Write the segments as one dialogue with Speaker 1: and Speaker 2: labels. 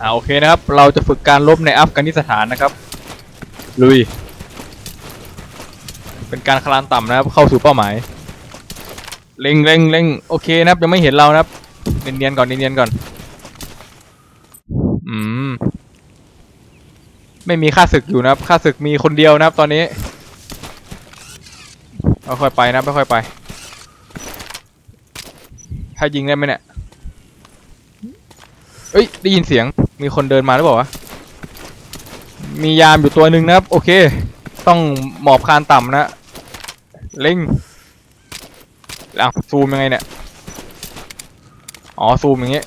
Speaker 1: อ่าโอเคนะครับ เราจะฝึกการลบในอัฟกานิสถานนะครับ ลุย เป็นการคลานต่ำนะครับ เข้าสู่เป้าหมาย เล็งเล็งเล็งโอเคนะครับ ยังไม่เห็นเรานะครับ เนียนๆก่อนเนียนๆก่อน อืม ไม่มีค่าศึกอยู่นะครับ ค่าศึกมีคนเดียวนะครับ ตอนนี้ค่อยๆไปนะค่อยๆไป ถ้ายิงได้ไหมเนี่ย เอ้ยได้ยินเสียงมีคนเดินมาหรือเปล่าวะมียามอยู่ตัวหนึ่งนะครับ โอเค ต้องหมอบคานต่ำนะเล็งอะซูมยังไงเนี่ยอ๋อซูมอย่างเงี้ย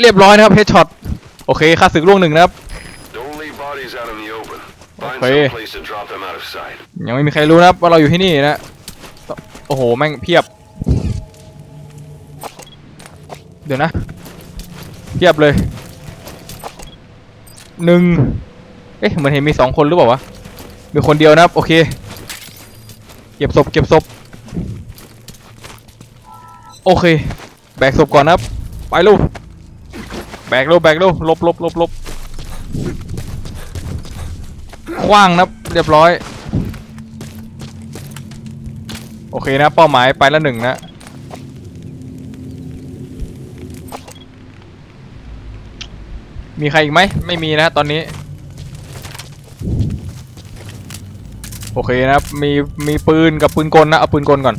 Speaker 1: เรียบร้อยนะครับเฮดช็อตโอเคค่าศึกล่วงหนึ่งนะครับ
Speaker 2: Don't leave bodies out in the open. Find
Speaker 1: Okay.
Speaker 2: some place to drop them out of sight.
Speaker 1: ยังไม่มีใครรู้นะครับว่าเราอยู่ที่นี่นะโอ้โหแม่งเพียบ เดี๋ยวนะเพียบเลยหนึ่งเอ๊ะเหมือนเห็นมีสองคนหรือเปล่าวะมีคนเดียวนะครับ โอเค เก็บศพเก็บศพโอเค แบกศพก่อนนะครับ ไปลูกแบกลูกแบกลูกลบลบลบลบคว้างนะครับเรียบร้อย โอเคนะ เป้าหมายไปละหนึ่งนะ มีใครอีกไหมไม่มีนะตอนนี้ โอเคนะครับมีมีปืนกับปืนกลนะเอาปืนกลก่อน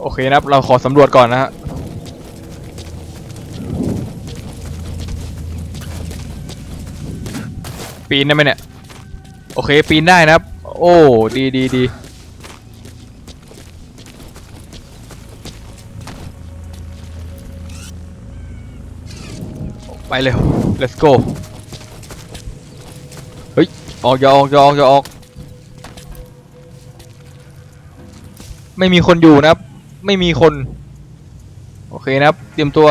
Speaker 1: โอเคนะครับเราขอสำรวจก่อนนะฮะปีนได้ไหมเนี่ยโอเคปีนได้นะครับ โอ้ดีดีดี ไปเร็ว let's go เฮ้ย ออกอย่าออกอย่าออกอย่าออก ไม่มีคนอยู่นะครับ ไม่มีคน โอเคนะครับ เตรียมตัว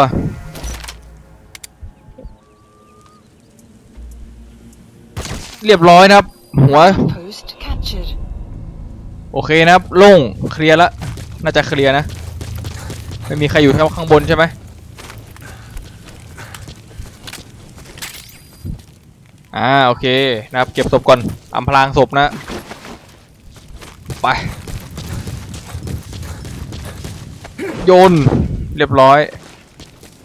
Speaker 1: เรียบร้อยนะครับ หัว
Speaker 3: Post captured.
Speaker 1: โอเคนะครับโล่งเคลียร์ละ น่าจะเคลียร์นะ ไม่มีใครอยู่ข้างบนใช่ไหม อ่าโอเคนะครับเก็บศพก่อนอำพรางศพนะไปโยนเรียบร้อย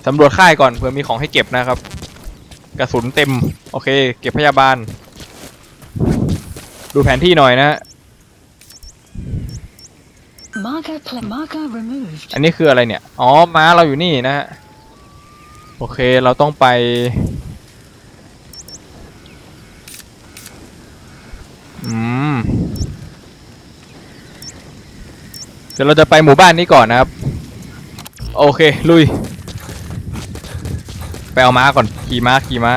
Speaker 1: สำรวจค่ายก่อนเผื่อมีของให้เก็บนะครับ กระสุนเต็ม โอเค เก็บพยาบาล ดูแผนที่หน่อยนะฮะ
Speaker 3: Marker pla- marker removed.
Speaker 1: อันนี้คืออะไรเนี่ย อ๋อ ม้าเราอยู่นี่นะฮะโอเค เราต้องไป อืม เดี๋ยวเราจะไปหมู่บ้านนี้ก่อนนะครับ โอเค ลุย ไปเอาม้าก่อน ขี่ม้า ขี่ม้า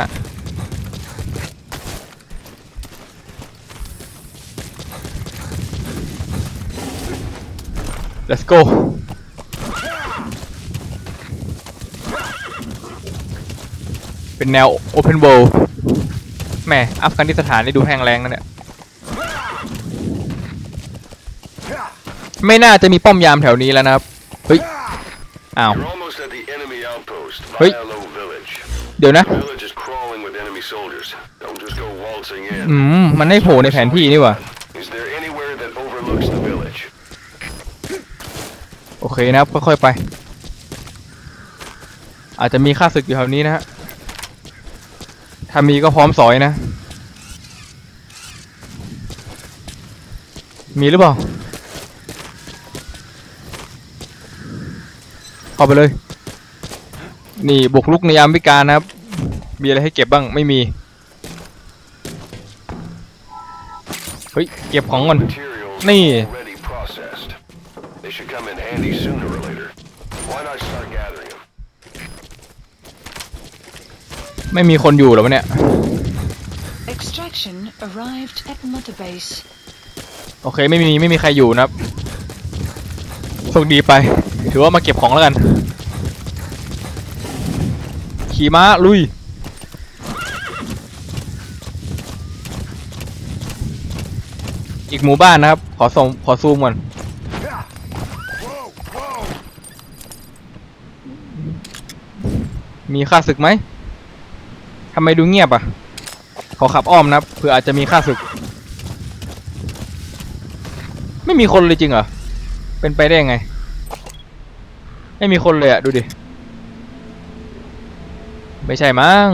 Speaker 1: let's go เป็นแนว Open World แหม่อัฟกานิสถานนี่ดูแห้งแรงนะเนี่ย ไม่น่าจะมีป้อมยามแถวนี้แล้วนะครับ เฮ้ย อ้าว
Speaker 2: You're almost at the enemy outpost,
Speaker 1: Hey.
Speaker 2: Vialo Village.
Speaker 1: เดี๋ยวนะ
Speaker 2: The village is crawling with enemy soldiers. Don't just go waltzing
Speaker 1: อื
Speaker 2: in.
Speaker 1: มมันให้โผล่ในแผนที่นี่ว่ะ
Speaker 2: Is there anywhere that overlooks the village?
Speaker 1: โอเคนะครับ ค่อยๆไป อาจจะมีค่าศึกอยู่แถวนี้นะฮะ ถ้ามีก็พร้อมสอยนะ มีหรือเปล่า เข้าไปเลย นี่บุกลุกในยามวิการนะครับ มีอะไรให้เก็บบ้างไม่มี เฮ้ย เก็บของก่อน
Speaker 2: Materials
Speaker 1: Nee.
Speaker 2: already processed. They should come in handy sooner or later. Why not start gathering them?
Speaker 1: ไม่มีคนอยู่เหรอวะเนี่ย
Speaker 3: Extraction arrived at Mother Base.
Speaker 1: โอเคไม่มีไม่มีใครอยู่นะครับโชคดีไป ถือว่ามาเก็บของแล้วกัน ขี่ม้าลุย อีกหมู่บ้านนะครับ ขอส่งขอซูมก่อนมีค่าศึกไหมทำไมดูเงียบอะ ขอขับอ้อมนะเผื่ออาจจะมีค่าศึก ไม่มีคนเลยจริงเหรอ เป็นไปได้ยังไง ไม่มีคนเลยอะดูดิ ไม่ใช่มั้ง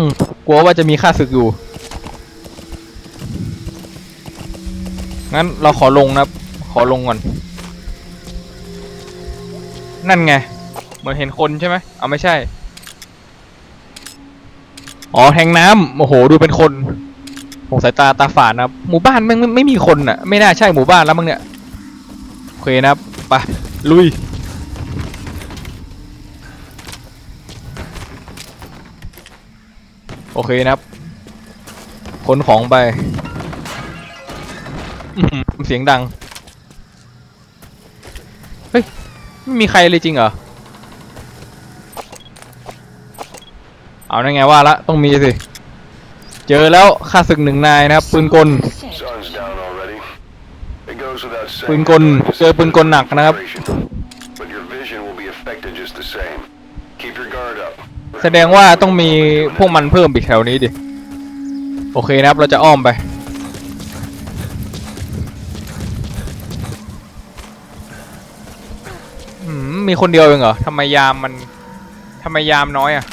Speaker 1: กลัวว่าจะมีค่าศึกอยู่ งั้นเราขอลงนะขอลงก่อน นั่นไง เหมือนเห็นคนใช่ไหมเอาไม่ใช่ อ๋อแทงน้ำโอ้โห ดูเป็นคนผมสายตาตาฝาดนะครับ หมู่บ้านไม่งไม่ไม่มีคนอะ ไม่น่าใช่หมู่บ้านแล้วมั้งเนี่ย โอเคนะครับ ไป ลุย โอเคนะครับขนของไปอื้อหือเสียงดัง เฮ้ย ไม่มีใครเลยจริงเหรอ เอาได้ไงว่าละ ต้องมีสิ เจอแล้วค่าศึกหนึ่งนายนะครับ ปืนกล
Speaker 3: Set.
Speaker 2: Sun's down already. It goes without saying.
Speaker 1: ปืนกล เจอปืนกลหนักนะครับ แสดงว่าต้องมีพวกมันเพิ่มอีกแถวนี้ดิ โอเคนะครับ เราจะอ้อมไป มีคนเดียวเองเหรอทำไมยามมันทำไมยามน้อยอะ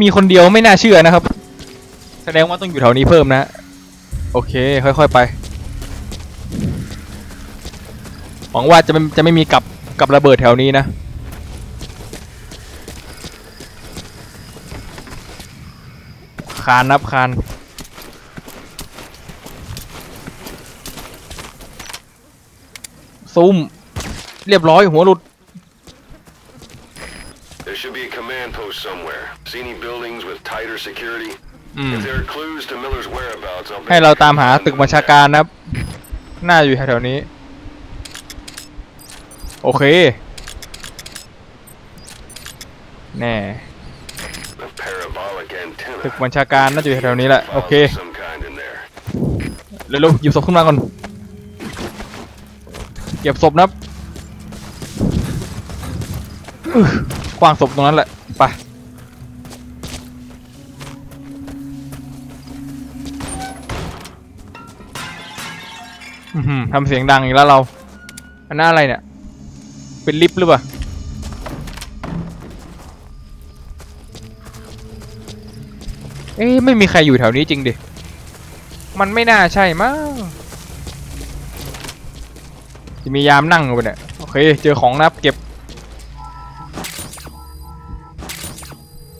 Speaker 1: มีคนเดียวไม่น่าเชื่อนะครับ แสดงว่าต้องอยู่แถวนี้เพิ่มนะ โอเค ค่อยๆไป หวังว่าจะไม่จะไม่มีกับกับระเบิดแถวนี้นะานนับคานซูมเรียบร้อยหัวหลุด
Speaker 2: There should be a command post somewhere. See any buildings with tighter security?
Speaker 1: อืม
Speaker 2: If there are clues to Miller's whereabouts, I'll bet
Speaker 1: ให้เรา
Speaker 2: you can
Speaker 1: ตามหา
Speaker 2: find
Speaker 1: ตึก
Speaker 2: them
Speaker 1: บัญชาการนะครับ น่าอยู่แถวๆนี้ โอเค แน่
Speaker 2: A parabolic antenna.
Speaker 1: ตึกบัญชาการน่าจะอยู่แถวนี้แหละ โอเค เร็วๆหยิบศพขึ้นมาก่อน เก็บศพนะครับอึ๊ะกวางศพตรงนั้นแหละ ไป ทำเสียงดังอีกแล้วเรา อันนั้นอะไรเนี่ย เป็นลิฟต์หรือเปล่า เอ๊ะไม่มีใครอยู่แถวนี้จริงดิ มันไม่น่าใช่มั้งจะมียามนั่งอยู่ปะเนี่ย โอเค เจอของนับเก็บ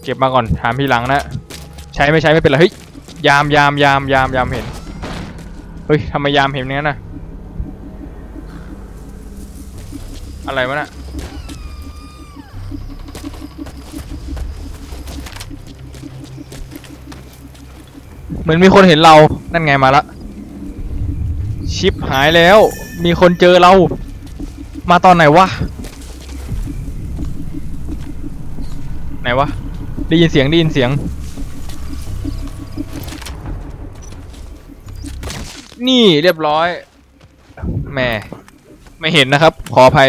Speaker 1: เก็บมาก่อน ถามพี่หลังนะ ใช้ไม่ใช้ไม่เป็นไร เฮ้ย ยามยามยามยามยามเห็น เฮ้ยทำไมยามเห็นอย่างนั้นน่ะอะไรวะน่ะ มือนมีคนเห็นเรา นั่นไงมาละ ชิปหายแล้ว มีคนเจอเรา มาตอนไหนวะ ไหนวะ ได้ยินเสียงได้ยินเสียง นี่เรียบร้อย แม่ไม่เห็นนะครับ ขออภัย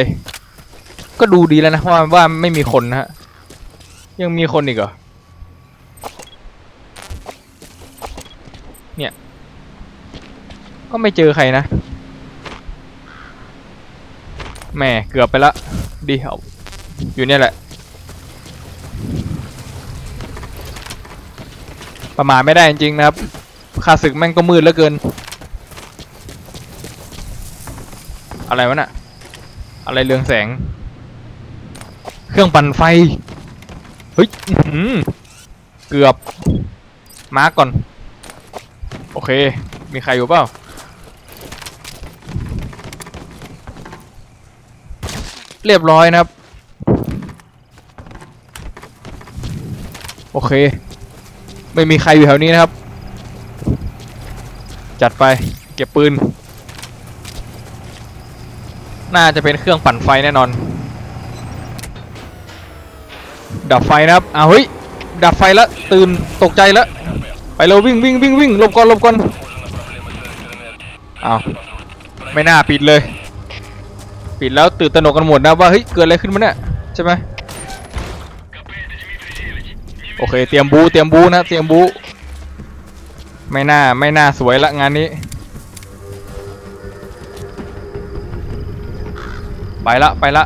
Speaker 1: ก็ดูดีแล้วนะว่าว่าไม่มีคนนะฮะ ยังมีคนอีกเหรอ เนี่ย ก็ไม่เจอใครนะแหม่เกือบไปละดีเอาอยู่เนี่ยแหละ ประมาทไม่ได้จริงๆนะครับค่าศึกแม่งก็มืดเหลือเกิน อะไรวะน่ะ อะไรเรืองแสง เครื่องปั่นไฟ เฮ้ยเกือบ มาร์กก่อน โอเค มีใครอยู่เปล่า เรียบร้อยนะครับ โอเค ไม่มีใครอยู่แถวนี้นะครับ จัดไปเก็บปืน น่าจะเป็นเครื่องปั่นไฟแน่นอน ดับไฟนะครับอ้าวเฮ้ย ดับไฟแล้วตื่นตกใจแล้ว ไปเร็ววิ่งวิ่งวิ่งวิ่งหลบก่อนหลบก่อนอ้าวไม่น่าปิดเลย ปิดแล้วตื่นตระหนกกันหมดนะว่าเฮ้ยเกิดอะไรขึ้นมาเนี่ยใช่ไหมโอเคเตรียมบูเตรียมบูนะเตรียมบูไม่น่าไม่น่าสวยละงานนี้ ไปละไปละ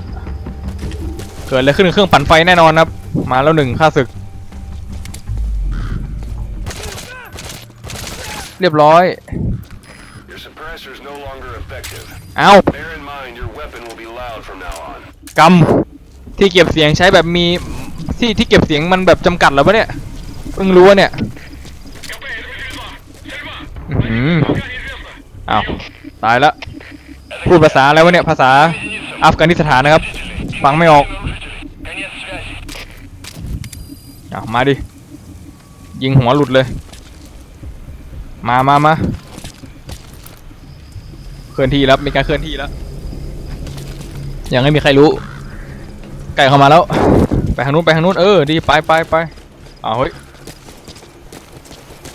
Speaker 1: เกิดอะไรขึ้นเครื่องปั่นไฟแน่นอนครับ มาแล้วหนึ่งค่าศึก เรียบร้อย
Speaker 2: Your suppressor is no longer effective.
Speaker 1: เอา
Speaker 2: Bear in mind your weapon will be loud from now on.
Speaker 1: กำที่เก็บเสียงใช้แบบมีที่ที่เก็บเสียงมันแบบจำกัดแล้วปะเนี่ยเพิ่งรู้ว่าเนี่ย อื้อหืออ้าวตายละพูดภาษาอะไรวะเนี่ยภาษาอัฟกานิสถานนะครับ ฟังไม่ออกอ้าวมาดิ ยิงหัวหลุดเลย มามามา เคลื่อนที่แล้วมีการเคลื่อนที่แล้วยังไม่มีใครรู้ ไก่เข้ามาแล้ว ไปทางนู้นไปทางนู้นเออดีไปไปไปอ้าวเฮ้ย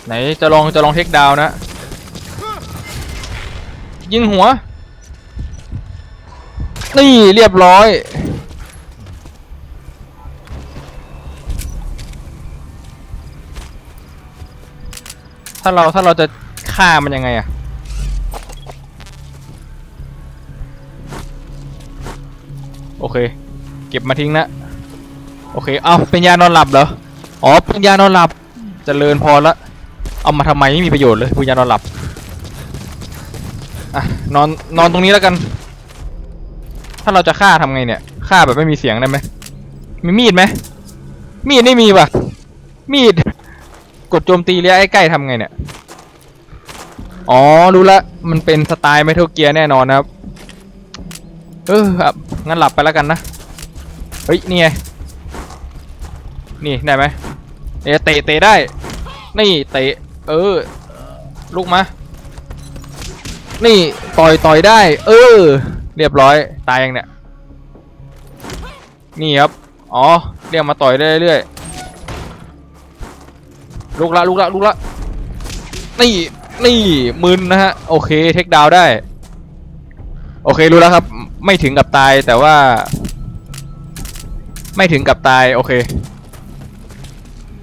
Speaker 1: ไหนจะลองจะลองเทคดาวน์นะยิงหัว นี่เรียบร้อยถ้าเราถ้าเราจะฆ่ามันยังไงอะ โอเค เก็บมาทิ้งนะโอเค เอาเป็นยานอนหลับเหรอ อ๋อ เป็นยานอนหลับจเจริญพอละ เอามาทำไมไม่มีประโยชน์เลยเป็นยานอนหลับ อะ นอน นอนตรงนี้แล้วกัน ถ้าเราจะฆ่าทำไงเนี่ย ฆ่าแบบไม่มีเสียงได้ไหม มีมีดไหม มีดไม่มีป่ะ มีด กดโจมตีระยะใกล้ๆทำไงเนี่ย อ๋อ รู้ละ มันเป็นสไตล์เมทัลเกียร์แน่นอนนะครับ เออครับงั้นหลับไปแล้วกันนะ เฮ้ย นี่ไง นี่ ได้ไหมเอะเตะเตะได้ นี่ เตะ เออลุกมา นี่ ต่อยต่อยได้ เออ เรียบร้อย ตายยังเนี่ย นี่ครับ อ๋อ เรียกมาต่อยได้เรื่อยลุกละลุกละลุกละนี่นี่มึนนะฮะ โอเค เทคดาวได้ โอเค รู้แล้วครับ ไม่ถึงกับตายแต่ว่า ไม่ถึงกับตายโอเค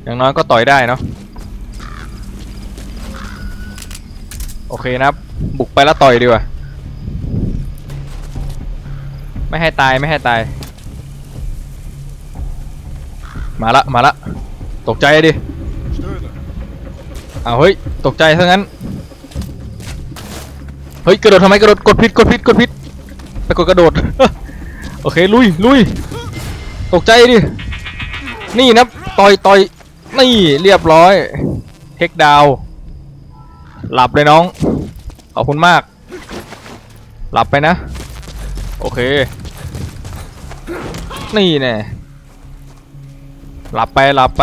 Speaker 1: อย่างน้อยก็ต่อยได้เนาะโอเคนะบุกไปแล้วต่อยดีกว่าไม่ให้ตายไม่ให้ตาย มาละมาละตกใจดิอ้าวเฮ้ยตกใจซะงั้นเฮ้ยกระโดดทำไมกระโดดกดผิดกดผิดกดผิด ไปกดกระโดด โอเคลุยลุยตกใจดิ นี่นะต่อยต่อยนี่เรียบร้อยเทคดาว หลับเลยน้อง ขอบคุณมาก หลับไปนะ โอเค นี่แน่หลับไปหลับไป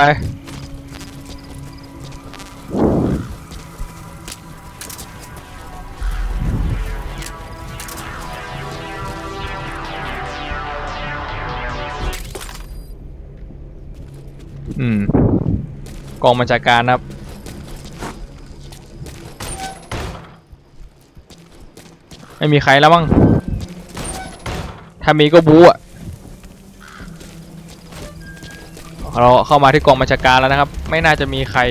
Speaker 1: อืม กองบัญชาการนะครับ ไม่มีใครแล้วมั้งถ้ามีก็บู๊อะเราเข้ามาที่กองบัญชาการแล้วนะครับ ไม่น่าจะมีใคร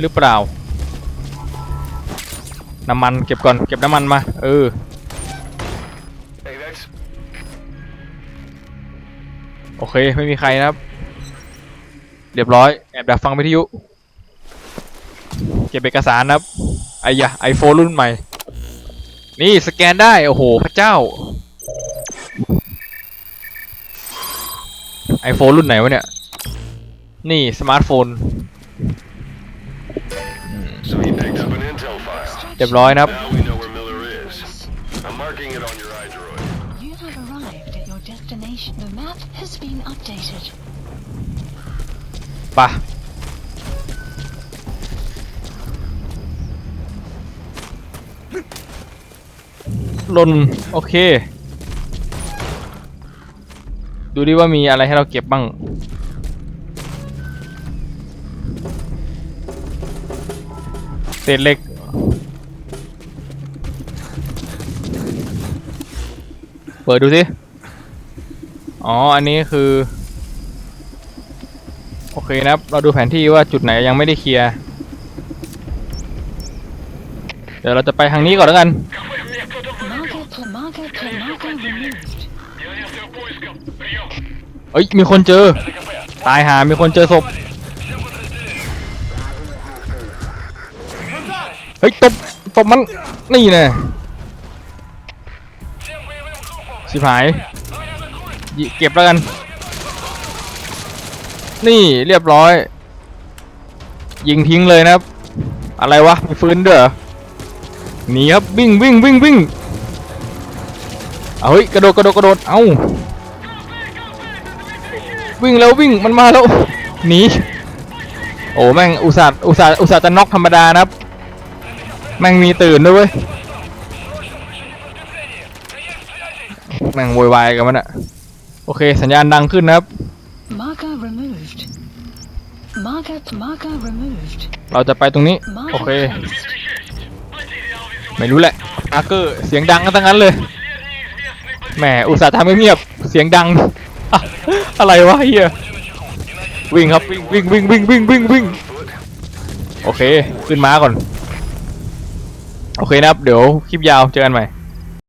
Speaker 1: หรือเปล่า น้ำมันเก็บก่อน เก็บน้ำมันมา เออ
Speaker 2: Hey, that's
Speaker 1: โอเค ไม่มีใครนะครับ เรียบร้อยแอบดักฟังวิทยุ เก็บเอกสารนะครับไอ้ยะไอโฟนรุ่นใหม่ นี่สแกนได้ โอ้โห พระเจ้า ไอโฟนรุ่นไหนวะเนี่ย นี่สมาร์ทโฟนเรียบร้อยนะครับ ปะลนโอเค ดูดิว่ามีอะไรให้เราเก็บบ้าง เศษเหล็ก เปิดดูสิ อ๋อ อันนี้คือ โอเคนะครับ เราดูแผนที่ว่าจุดไหนยังไม่ได้เคลียร์ เดี๋ยวเราจะไปทางนี้ก่อนแล้วกัน เอ้ย มีคนเจอ ตายหา มีคนเจอศพ เฮ้ย ตบ ตบมัน นี่แน่ชิบหาย เก็บแล้วกัน นี่เรียบร้อย ยิงทิ้งเลยนะครับ อะไรวะมีฟืนด้วยเหรอหนีครับวิ่งวิ่งวิ่งวิ่งเอาเฮ้ยกระโดดกระโดดกระโดดเอ้าวิ่งแล้ววิ่งมันมาแล้วหนีโอ้แม่งอุตส่าห์อุตส่าห์อุตส่าห์จะน็อกธรรมดานะครับ แม่งมีตื่นด้วยเว้ยแม่งโวยวายกันมันอะโอเคสัญญาณดังขึ้นนะครับ เราจะไปตรงนี้ โอ
Speaker 3: Marker
Speaker 1: เค
Speaker 3: placed.
Speaker 1: ไม่รู้แหละอาร์เกอร์เสียงดังกันทั้งนั้นเลย แหม อุตส่าห์ทำให้เงียบเสียงดังอะอะไรวะเฮียวิ่งครับ วิ่งวิ่งวิ่งวิ่งวิ่งวิ่งวิ่ง
Speaker 2: Foot.
Speaker 1: โอเค ขึ้นม้าก่อน โอเคนะครับ เดี๋ยวคลิปยาวเจอกันใหม่